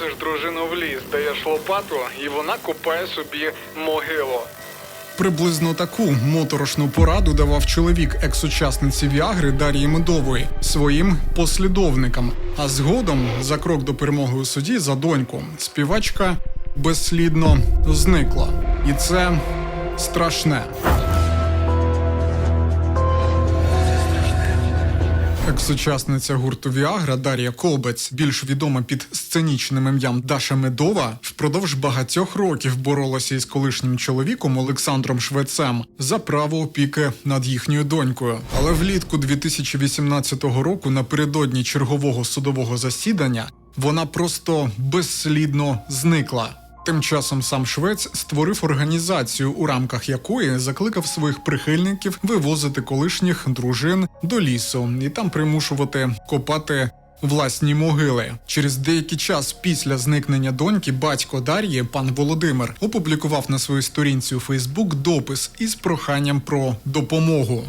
відвозиш дружину в ліс, даєш лопату, і вона купає собі могилу. Приблизно таку моторошну пораду давав чоловік екс-учасниці Віагри Дар'ї Медової своїм послідовникам. А згодом, за крок до перемоги у суді, за доньку, співачка безслідно зникла. І це страшне. Екс-учасниця гурту Віагра Дар'я Колбець, більш відома під сценічним ім'ям Даша Медова, впродовж багатьох років боролася із колишнім чоловіком Олександром Швецем за право опіки над їхньою донькою. Але влітку 2018 року, напередодні чергового судового засідання, вона просто безслідно зникла. Тим часом сам Швець створив організацію, у рамках якої закликав своїх прихильників вивозити колишніх дружин до лісу і там примушувати копати. Власні могили через деякий час після зникнення доньки батько Дар'ї, пан Володимир, опублікував на своїй сторінці у Фейсбук допис із проханням про допомогу.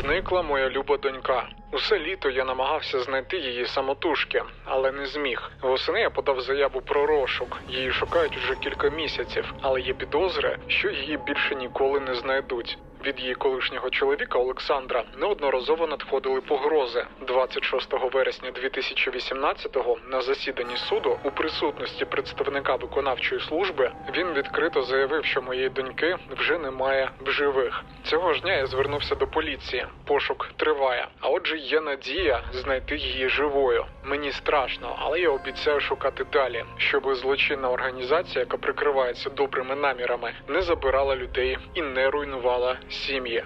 Зникла моя люба донька. Усе літо я намагався знайти її самотужки, але не зміг. Восени я подав заяву про розшук. Її шукають уже кілька місяців, але є підозри, що її більше ніколи не знайдуть. Від її колишнього чоловіка Олександра неодноразово надходили погрози. 26 вересня 2018-го на засіданні суду у присутності представника виконавчої служби він відкрито заявив, що моєї доньки вже немає в живих. Цього ж дня я звернувся до поліції. Пошук триває. А отже, є надія знайти її живою. Мені страшно, але я обіцяю шукати далі, щоб злочинна організація, яка прикривається добрими намірами, не забирала людей і не руйнувала сім'ї.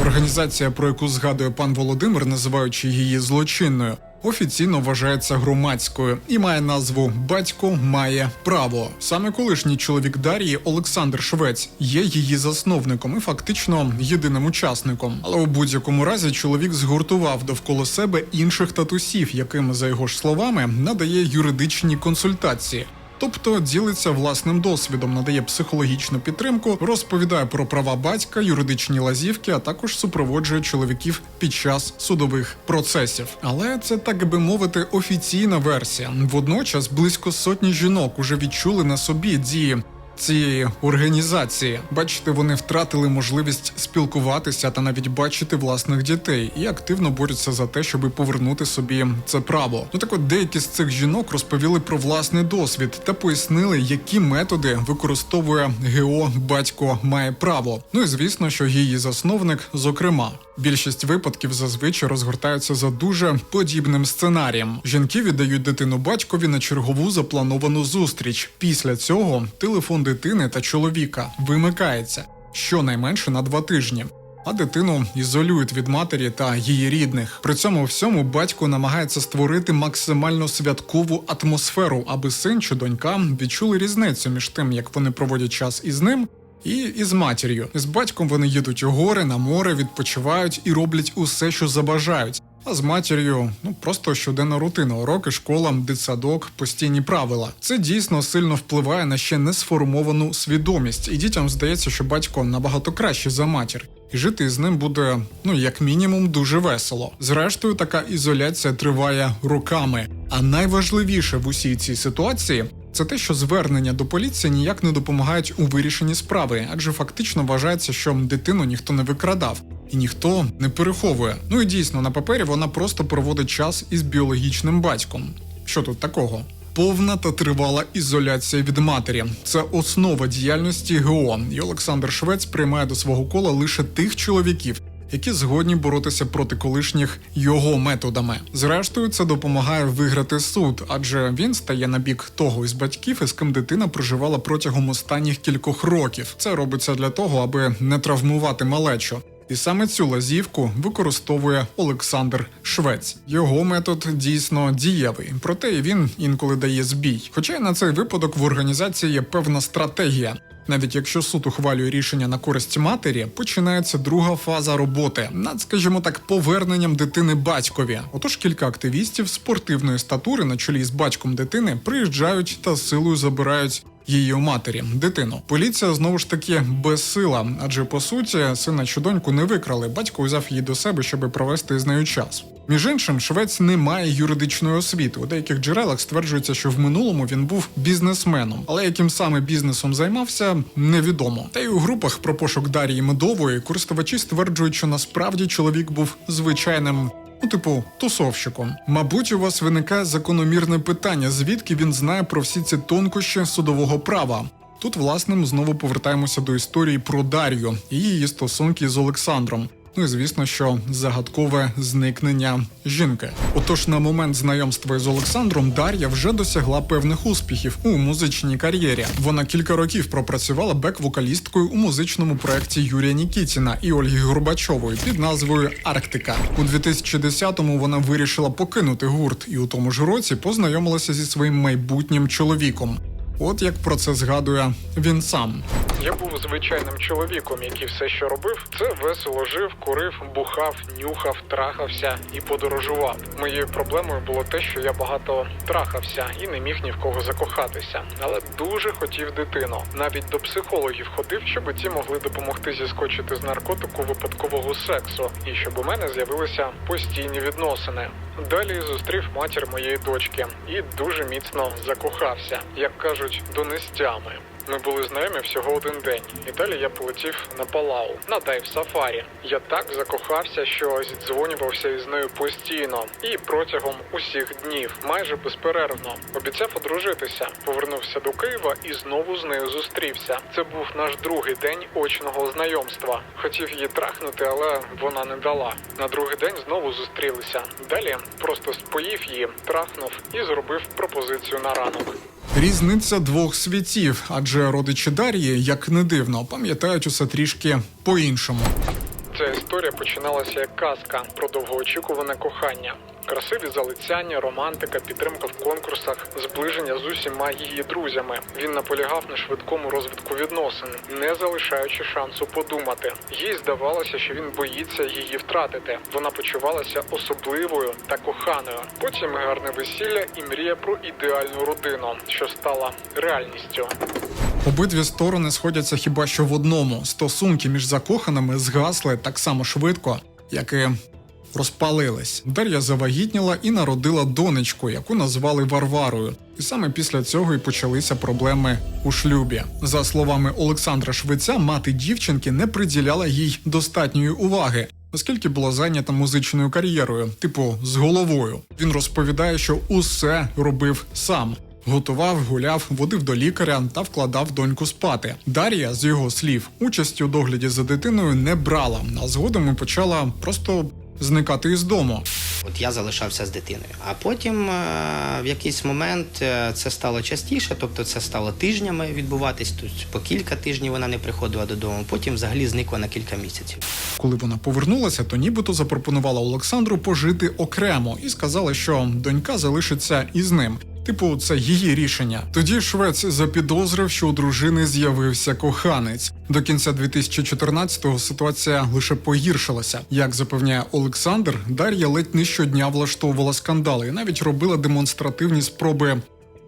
Організація, про яку згадує пан Володимир, називаючи її злочинною, офіційно вважається громадською і має назву Батько має право. Саме колишній чоловік Дар'ї Олександр Швець є її засновником і фактично єдиним учасником. Але у будь-якому разі чоловік згуртував довкола себе інших татусів, яким, за його ж словами, надає юридичні консультації. Тобто ділиться власним досвідом, надає психологічну підтримку, розповідає про права батька, юридичні лазівки, а також супроводжує чоловіків під час судових процесів. Але це так би мовити офіційна версія. Водночас близько сотні жінок уже відчули на собі дії. Цієї організації, бачите, вони втратили можливість спілкуватися та навіть бачити власних дітей і активно борються за те, щоб повернути собі це право. Ну так от деякі з цих жінок розповіли про власний досвід та пояснили, які методи використовує ГО Батько має право. Ну і звісно, що її засновник, зокрема. Більшість випадків зазвичай розгортаються за дуже подібним сценарієм. Жінки віддають дитину батькові на чергову заплановану зустріч. Після цього телефон дитини та чоловіка вимикається щонайменше на два тижні. А дитину ізолюють від матері та її рідних. При цьому всьому батько намагається створити максимально святкову атмосферу, аби син чи донька відчули різницю між тим, як вони проводять час із ним, і із матір'ю. З батьком вони їдуть у гори, на море, відпочивають і роблять усе, що забажають. А з матір'ю ну просто щоденна рутина, уроки, школа, дитсадок, постійні правила. Це дійсно сильно впливає на ще не сформовану свідомість, і дітям здається, що батько набагато краще за матір. І жити з ним буде, ну як мінімум, дуже весело. Зрештою, така ізоляція триває роками. А найважливіше в усій цій ситуації це те, що звернення до поліції ніяк не допомагають у вирішенні справи, адже фактично вважається, що дитину ніхто не викрадав і ніхто не переховує. Ну і дійсно на папері вона просто проводить час із біологічним батьком. Що тут такого? Повна та тривала ізоляція від матері це основа діяльності ГО. І Олександр Швець приймає до свого кола лише тих чоловіків, які згодні боротися проти колишніх його методами. Зрештою, це допомагає виграти суд, адже він стає на бік того із батьків, із ким дитина проживала протягом останніх кількох років. Це робиться для того, аби не травмувати малечу. І саме цю лазівку використовує Олександр Швець. Його метод дійсно дієвий, проте він інколи дає збій. Хоча й на цей випадок в організації є певна стратегія. Навіть якщо суд ухвалює рішення на користь матері, починається друга фаза роботи над, скажімо так, поверненням дитини батькові. Отож, кілька активістів спортивної статури на чолі з батьком дитини приїжджають та силою забирають її матері дитину. Поліція знову ж таки безсила, адже по суті сина чи доньку не викрали. Батько узяв її до себе, щоб провести з нею час. Між іншим, швець не має юридичної освіти. У деяких джерелах стверджується, що в минулому він був бізнесменом, але яким саме бізнесом займався, невідомо. Та й у групах про пошук Дарії Медової користувачі стверджують, що насправді чоловік був звичайним. Ну, типу, тусовщиком. Мабуть, у вас виникає закономірне питання, звідки він знає про всі ці тонкощі судового права. Тут, власне, ми знову повертаємося до історії про Дар'ю і її стосунки з Олександром. Ну і звісно, що загадкове зникнення жінки. Отож, на момент знайомства з Олександром Дар'я вже досягла певних успіхів у музичній кар'єрі. Вона кілька років пропрацювала бек-вокалісткою у музичному проєкті Юрія Нікітіна і Ольги Горбачової під назвою Арктика. У 2010-му вона вирішила покинути гурт і у тому ж році познайомилася зі своїм майбутнім чоловіком. От як про це згадує він сам. Я був звичайним чоловіком, який все, що робив, це весело жив, курив, бухав, нюхав, трахався і подорожував. Моєю проблемою було те, що я багато трахався і не міг ні в кого закохатися, але дуже хотів дитину. Навіть до психологів ходив, щоб ті могли допомогти зіскочити з наркотику випадкового сексу, і щоб у мене з'явилися постійні відносини. Далі зустрів матір моєї дочки і дуже міцно закохався, як кажуть, до нестями. Ми були знайомі всього один день, і далі я полетів на Палау на дайв сафарі. Я так закохався, що зідзвонювався із нею постійно і протягом усіх днів, майже безперервно. Обіцяв одружитися. Повернувся до Києва і знову з нею зустрівся. Це був наш другий день очного знайомства. Хотів її трахнути, але вона не дала. На другий день знову зустрілися. Далі просто споїв її, трахнув і зробив пропозицію на ранок. Різниця двох світів, адже родичі Дар'ї, як не дивно, пам'ятають усе трішки по-іншому. Ця історія починалася як казка про довгоочікуване кохання. Красиві залицяння, романтика, підтримка в конкурсах, зближення з усіма її друзями. Він наполягав на швидкому розвитку відносин, не залишаючи шансу подумати. Їй здавалося, що він боїться її втратити. Вона почувалася особливою та коханою. Потім гарне весілля і мрія про ідеальну родину, що стала реальністю. Обидві сторони сходяться хіба що в одному: стосунки між закоханими згасли так само швидко, як і розпалились. Дар'я завагітніла і народила донечку, яку назвали Варварою. І саме після цього і почалися проблеми у шлюбі. За словами Олександра Швеця, мати дівчинки не приділяла їй достатньої уваги. Оскільки була зайнята музичною кар'єрою, типу з головою, він розповідає, що усе робив сам. Готував, гуляв, водив до лікаря та вкладав доньку спати. Дар'я, з його слів, участь у догляді за дитиною не брала, а згодом і почала просто зникати із дому. От я залишався з дитиною. А потім е, в якийсь момент е, це стало частіше, тобто це стало тижнями відбуватись. Тут по кілька тижнів вона не приходила додому. Потім взагалі зникла на кілька місяців. Коли вона повернулася, то нібито запропонувала Олександру пожити окремо і сказала, що донька залишиться із ним. Типу, це її рішення. Тоді швець запідозрив, що у дружини з'явився коханець. До кінця 2014-го ситуація лише погіршилася. Як запевняє Олександр, Дар'я ледь не щодня влаштовувала скандали і навіть робила демонстративні спроби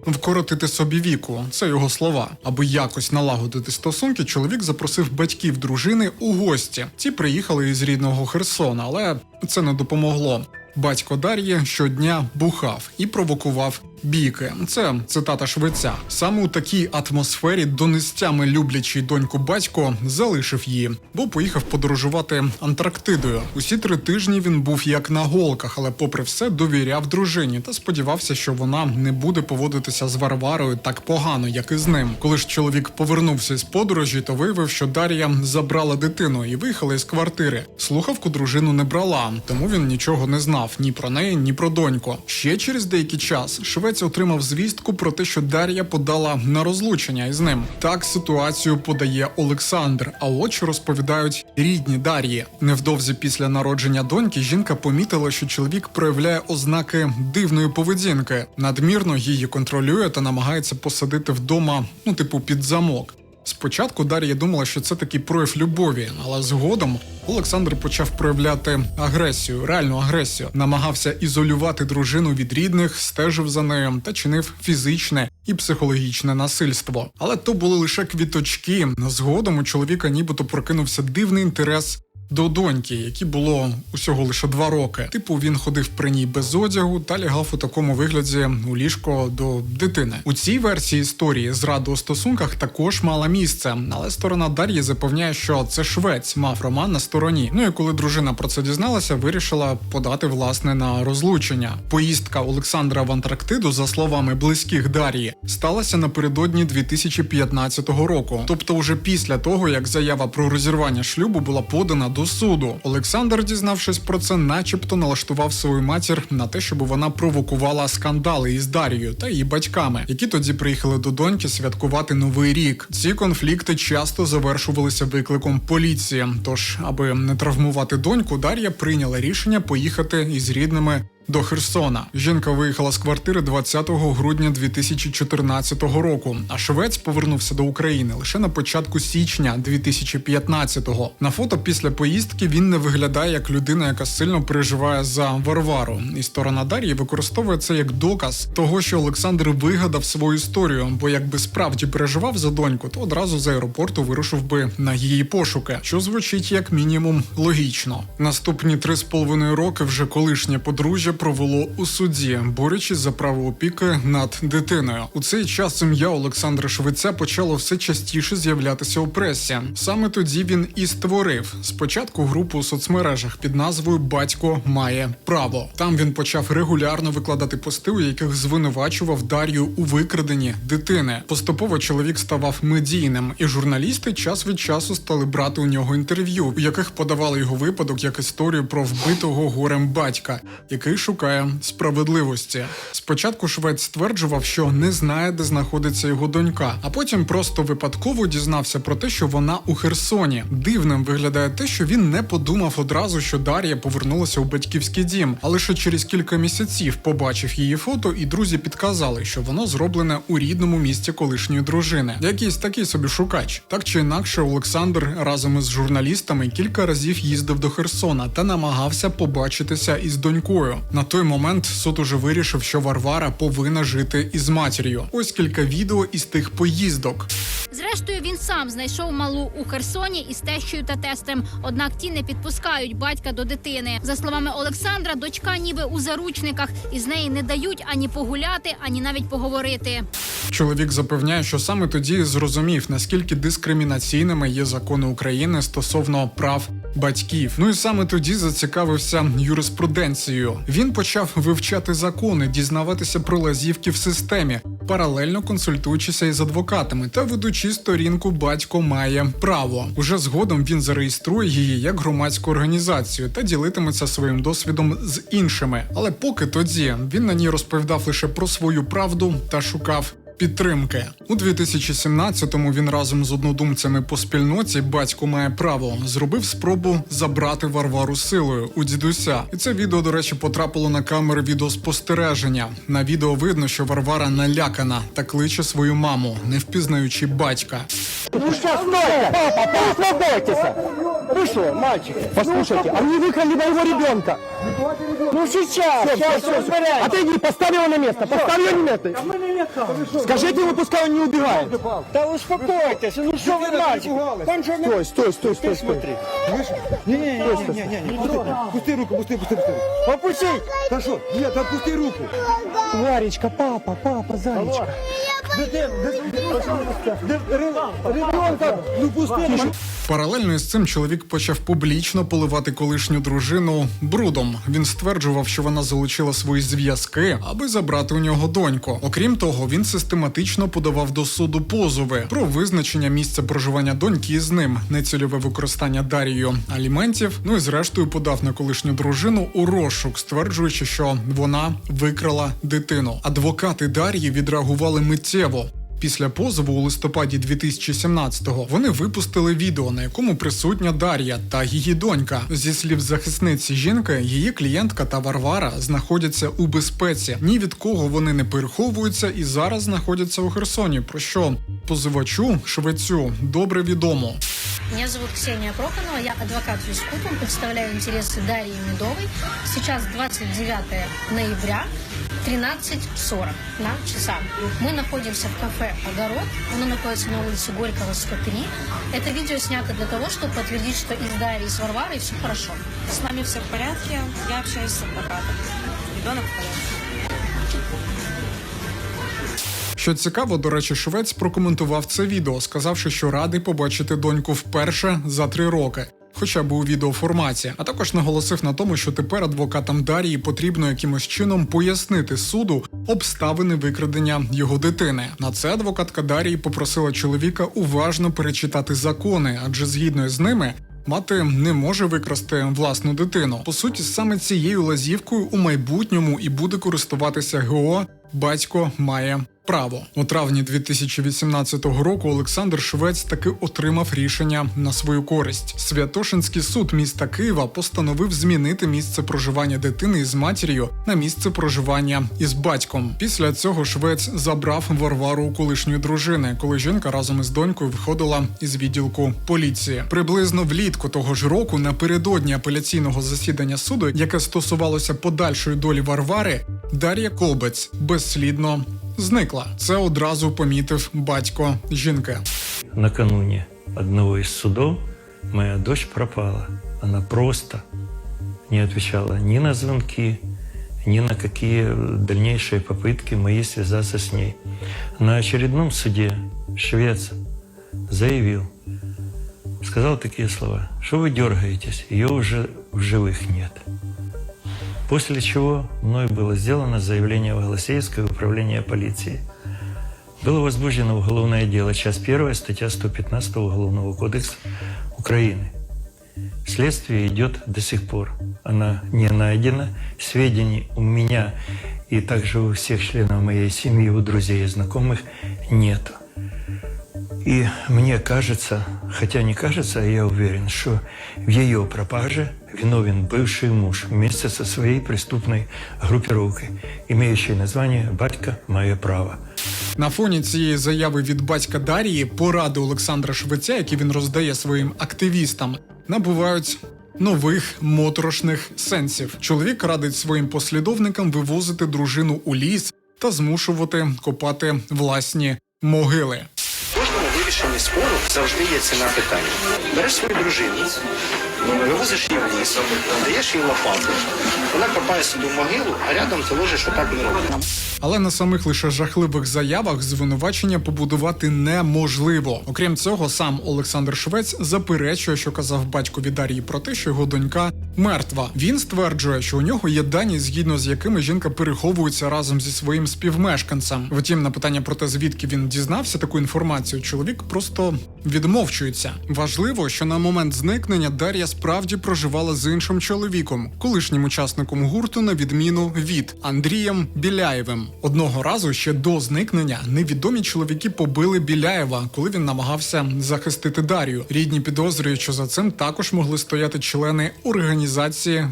Вкоротити собі віку, це його слова. Аби якось налагодити стосунки, чоловік запросив батьків дружини у гості. Ті приїхали із рідного Херсона, але це не допомогло. Батько Дар'ї щодня бухав і провокував бійки. Це цитата швеця. Саме у такій атмосфері донестями люблячий доньку батько залишив її, бо поїхав подорожувати Антарктидою. Усі три тижні він був як на голках, але, попри все, довіряв дружині та сподівався, що вона не буде поводитися з Варварою так погано, як і з ним. Коли ж чоловік повернувся з подорожі, то виявив, що Дар'я забрала дитину і виїхала із квартири. Слухавку дружину не брала, тому він нічого не знав ні про неї, ні про доньку. Ще через деякий час швець отримав звістку про те, що Дар'я подала на розлучення із ним. Так ситуацію подає Олександр. А що розповідають рідні Дар'ї. Невдовзі після народження доньки жінка помітила, що чоловік проявляє ознаки дивної поведінки, надмірно її контролює та намагається посадити вдома, ну типу під замок. Спочатку Дар'я думала, що це такий прояв любові, але згодом Олександр почав проявляти агресію, реальну агресію, намагався ізолювати дружину від рідних, стежив за нею та чинив фізичне і психологічне насильство. Але то були лише квіточки. Згодом у чоловіка нібито прокинувся дивний інтерес до доньки, якій було усього лише два роки. Типу, він ходив при ній без одягу та лягав у такому вигляді у ліжко до дитини. У цій версії історії зрада у стосунках також мала місце, але сторона Дар'ї запевняє, що це швець мав роман на стороні. Ну і коли дружина про це дізналася, вирішила подати власне на розлучення. Поїздка Олександра в Антарктиду, за словами близьких Дар'ї, сталася напередодні 2015 року, тобто уже після того, як заява про розірвання шлюбу була подана до суду. Олександр, дізнавшись про це, начебто налаштував свою матір на те, щоб вона провокувала скандали із Дар'єю та її батьками, які тоді приїхали до доньки святкувати новий рік. Ці конфлікти часто завершувалися викликом поліції. Тож, аби не травмувати доньку, Дар'я прийняла рішення поїхати із рідними. До Херсона жінка виїхала з квартири 20 грудня 2014 року. А швець повернувся до України лише на початку січня 2015-го. На фото після поїздки він не виглядає як людина, яка сильно переживає за Варвару. І сторона Дар'ї використовує це як доказ того, що Олександр вигадав свою історію. Бо якби справді переживав за доньку, то одразу з аеропорту вирушив би на її пошуки, що звучить як мінімум логічно. Наступні три з половиною роки вже колишнє подружжя провело у суді, борючись за право опіки над дитиною. У цей час ім'я Олександра Швеця почало все частіше з'являтися у пресі. Саме тоді він і створив спочатку групу у соцмережах під назвою Батько має право. Там він почав регулярно викладати пости, у яких звинувачував Дар'ю у викраденні дитини. Поступово чоловік ставав медійним, і журналісти час від часу стали брати у нього інтерв'ю, у яких подавали його випадок як історію про вбитого горем батька, який шукає справедливості. Спочатку швець стверджував, що не знає, де знаходиться його донька, а потім просто випадково дізнався про те, що вона у Херсоні. Дивним виглядає те, що він не подумав одразу, що Дар'я повернулася у батьківський дім, а лише через кілька місяців побачив її фото, і друзі підказали, що воно зроблене у рідному місті колишньої дружини. Якийсь такий собі шукач. Так чи інакше, Олександр разом із журналістами кілька разів їздив до Херсона та намагався побачитися із донькою. На той момент суд уже вирішив, що Варвара повинна жити із матір'ю. Ось кілька відео із тих поїздок. Зрештою, він сам знайшов малу у Херсоні із тещою та тестем. Однак ті не підпускають батька до дитини. За словами Олександра, дочка ніби у заручниках, і з неї не дають ані погуляти, ані навіть поговорити. Чоловік запевняє, що саме тоді зрозумів, наскільки дискримінаційними є закони України стосовно прав батьків. Ну і саме тоді зацікавився юриспруденцією. Він почав вивчати закони, дізнаватися про лазівки в системі, паралельно консультуючися із адвокатами та ведучи сторінку Батько має право. Уже згодом він зареєструє її як громадську організацію та ділитиметься своїм досвідом з іншими. Але поки тоді він на ній розповідав лише про свою правду та шукав підтримки. У 2017-му він разом з однодумцями по спільноті батько має право зробив спробу забрати Варвару силою у дідуся. І це відео, до речі, потрапило на камери відеоспостереження. На відео видно, що Варвара налякана та кличе свою маму, не впізнаючи батька. Ну сейчас, стойте! Папа, папа, успокойтесь! Вы что, мальчики? Послушайте, они выкрали моего ребенка! Ну сейчас, сейчас, все, Отойди, поставь его на место, поставь его на место! Скажите ему, пускай он не убегает! Та успокойтесь, ну що ви мальчики? Там що не... Стой, стой, стой, стой, стой! Ні, ні, ні, ні, ні, ні, пусти руку, пусти, пусти, пусти. Опустіть! Та що? Ні, та пусти руку. Варечка, папа, папа, зайчка! Дитину, дитину, ребенка, ну пусти. Паралельно із цим чоловік почав публічно поливати колишню дружину брудом. Він стверджував, що вона залучила свої зв'язки, аби забрати у нього доньку. Окрім того, він систематично подавав до суду позови про визначення місця проживання доньки з ним, нецільове використання Дарією аліментів. Ну і зрештою подав на колишню дружину у розшук, стверджуючи, що вона викрала дитину. Адвокати Дар'ї відреагували миттєво. Після позову у листопаді 2017-го вони випустили відео, на якому присутня Дар'я та її донька. Зі слів захисниці жінки, її клієнтка та Варвара знаходяться у безпеці. Ні від кого вони не переховуються і зараз знаходяться у Херсоні. Про що Позивачу швецю добре відомо. Меня зовут Ксения Прохорова, я адвокат Юскупом, представляю интересы Дарьи Медовой. Сейчас 29 ноября, 13.40 на часах. Мы находимся в кафе «Огород». Оно находится на улице Горького, 103. Это видео снято для того, чтобы подтвердить, что и с Дарьей, и с Варварой все хорошо. С нами все в порядке. Я общаюсь с адвокатом. Ребенок в порядке. Що цікаво, до речі, швець прокоментував це відео, сказавши, що радий побачити доньку вперше за три роки. Хоча б у відеоформаті, а також наголосив на тому, що тепер адвокатам Дарії потрібно якимось чином пояснити суду обставини викрадення його дитини. На це адвокатка Дарії попросила чоловіка уважно перечитати закони, адже згідно з ними Мати не може викрасти власну дитину. По суті, саме цією лазівкою у майбутньому і буде користуватися ГО. Батько має право у травні 2018 року. Олександр Швець таки отримав рішення на свою користь. Святошинський суд міста Києва постановив змінити місце проживання дитини із матір'ю на місце проживання із батьком. Після цього Швець забрав Варвару у колишньої дружини, коли жінка разом із донькою виходила із відділку поліції. Приблизно влітку того ж року, напередодні апеляційного засідання суду, яке стосувалося подальшої долі Варвари, Дар'я Кобець безслідно зникла. Це одразу помітив батько жінки. накануне одного из судов моя дочь пропала. Она просто не отвечала ни на звонки, ни на какие дальнейшие попытки мои связаться с ней. На очередном суде швец заявил, сказал такие слова, что вы дергаетесь, ее уже в живых нет. После чего мной было сделано заявление в Голосеевское управление полиции – было возбуждено уголовное дело, часть 1, статья 115 Уголовного кодекса Украины. Следствие идет до сих пор. Она не найдена. Сведений у меня и также у всех членов моей семьи, у друзей и знакомых нет. И мне кажется, хотя не кажется, а я уверен, что в ее пропаже виновен бывший муж вместе со своей преступной группировкой, имеющей название «Батька. Мое право». На фоні цієї заяви від батька Дарії поради Олександра Швеця, які він роздає своїм активістам, набувають. Нових моторошних сенсів чоловік радить своїм послідовникам вивозити дружину у ліс та змушувати копати власні могили. Завжди є ціна питання. Береш свою дружину, вивозиш її в ліс, даєш їй лопату, вона копає собі могилу, а рядом ти ложиш отак не робить. Але на самих лише жахливих заявах звинувачення побудувати неможливо. Окрім цього, сам Олександр Швець заперечує, що казав батькові Дар'ї про те, що його донька мертва. Він стверджує, що у нього є дані, згідно з якими жінка переховується разом зі своїм співмешканцем. Втім, на питання про те, звідки він дізнався таку інформацію, чоловік просто відмовчується. Важливо, що на момент зникнення Дар'я справді проживала з іншим чоловіком, колишнім учасником гурту, на відміну від Андрієм Біляєвим. Одного разу ще до зникнення невідомі чоловіки побили Біляєва, коли він намагався захистити Дар'ю. Рідні підозрюють, що за цим також могли стояти члени організації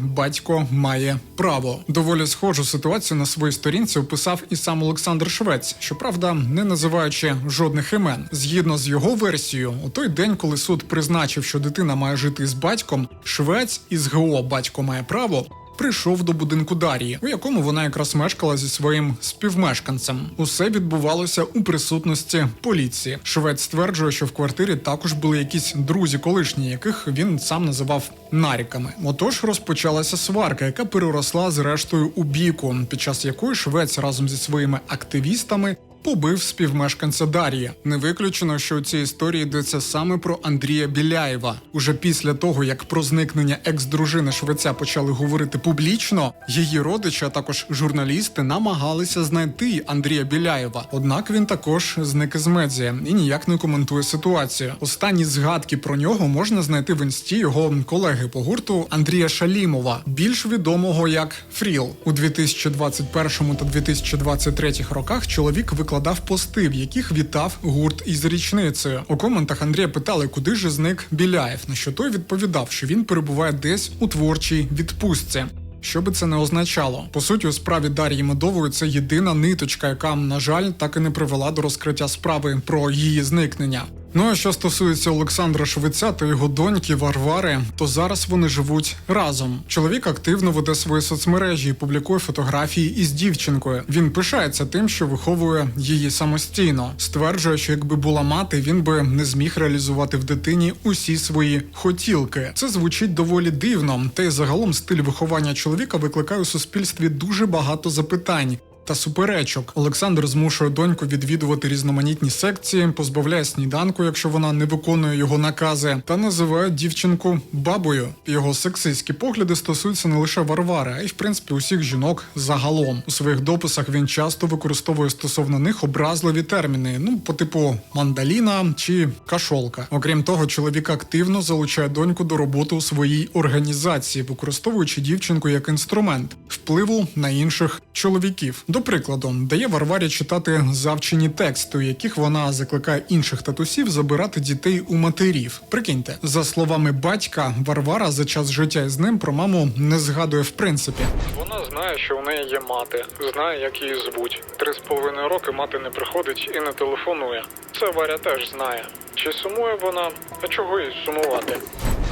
Батько має право. Доволі схожу ситуацію на своїй сторінці описав і сам Олександр Швець, щоправда, не називаючи жодних імен. Згідно з його версією, у той день, коли суд призначив, що дитина має жити з батьком, Швець із ГО Батько має право. Прийшов до будинку Дар'ї, у якому вона якраз мешкала зі своїм співмешканцем. Усе відбувалося у присутності поліції. Швець стверджує, що в квартирі також були якісь друзі колишні, яких він сам називав наріками. Отож розпочалася сварка, яка переросла зрештою у бійку, під час якої швець разом зі своїми активістами побив співмешканця Дар'ї. Не виключено, що у цій історії йдеться саме про Андрія Біляєва. Уже після того, як про зникнення екс-дружини швеця почали говорити публічно, її родичі, а також журналісти, намагалися знайти Андрія Біляєва. Однак він також зник із медіа і ніяк не коментує ситуацію. Останні згадки про нього можна знайти в інсті його колеги по гурту Андрія Шалімова, більш відомого як Фріл. У 2021 та 2023 роках чоловік викладав пости, в яких вітав гурт із річницею. У коментах Андрія питали, куди ж зник Біляєв. На що той відповідав, що він перебуває десь у творчій відпустці. Що би це не означало? По суті, у справі Дар'ї Медової це єдина ниточка, яка, на жаль, так і не привела до розкриття справи про її зникнення. Ну а що стосується Олександра Швеця та його доньки Варвари, то зараз вони живуть разом. Чоловік активно веде свої соцмережі і публікує фотографії із дівчинкою. Він пишається тим, що виховує її самостійно. Стверджує, що якби була мати, він би не зміг реалізувати в дитині усі свої хотілки. Це звучить доволі дивно, та й загалом стиль виховання чоловіка викликає у суспільстві дуже багато запитань. Та суперечок Олександр змушує доньку відвідувати різноманітні секції, позбавляє сніданку, якщо вона не виконує його накази, та називає дівчинку бабою. Його сексистські погляди стосуються не лише Варвари, а й в принципі усіх жінок загалом. У своїх дописах він часто використовує стосовно них образливі терміни, ну по типу мандаліна чи кашолка. Окрім того, чоловік активно залучає доньку до роботи у своїй організації, використовуючи дівчинку як інструмент впливу на інших чоловіків. До прикладу, дає Варварі читати завчені тексти, у яких вона закликає інших татусів забирати дітей у матерів. Прикиньте, за словами батька, Варвара за час життя з ним про маму не згадує в принципі. Вона знає, що в неї є мати, знає, як її звуть. Три з половиною роки мати не приходить і не телефонує. Це Варя теж знає. Чи сумує вона? А чого їй сумувати?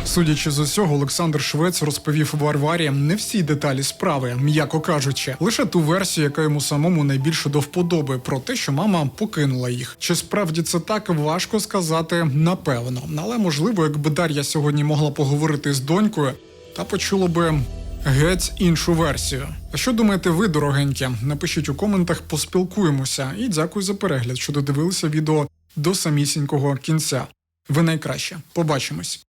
Судячи з усього, Олександр Швець розповів Варварі не всі деталі справи, м'яко кажучи, лише ту версію, яка йому самому найбільше до вподоби, про те, що мама покинула їх. Чи справді це так важко сказати напевно, але можливо, якби Дар'я сьогодні могла поговорити з донькою, та почула би. Геть іншу версію. А що думаєте ви, дорогенькі? Напишіть у коментах, поспілкуємося і дякую за перегляд, що додивилися відео до самісінького кінця. Ви найкраще. Побачимось.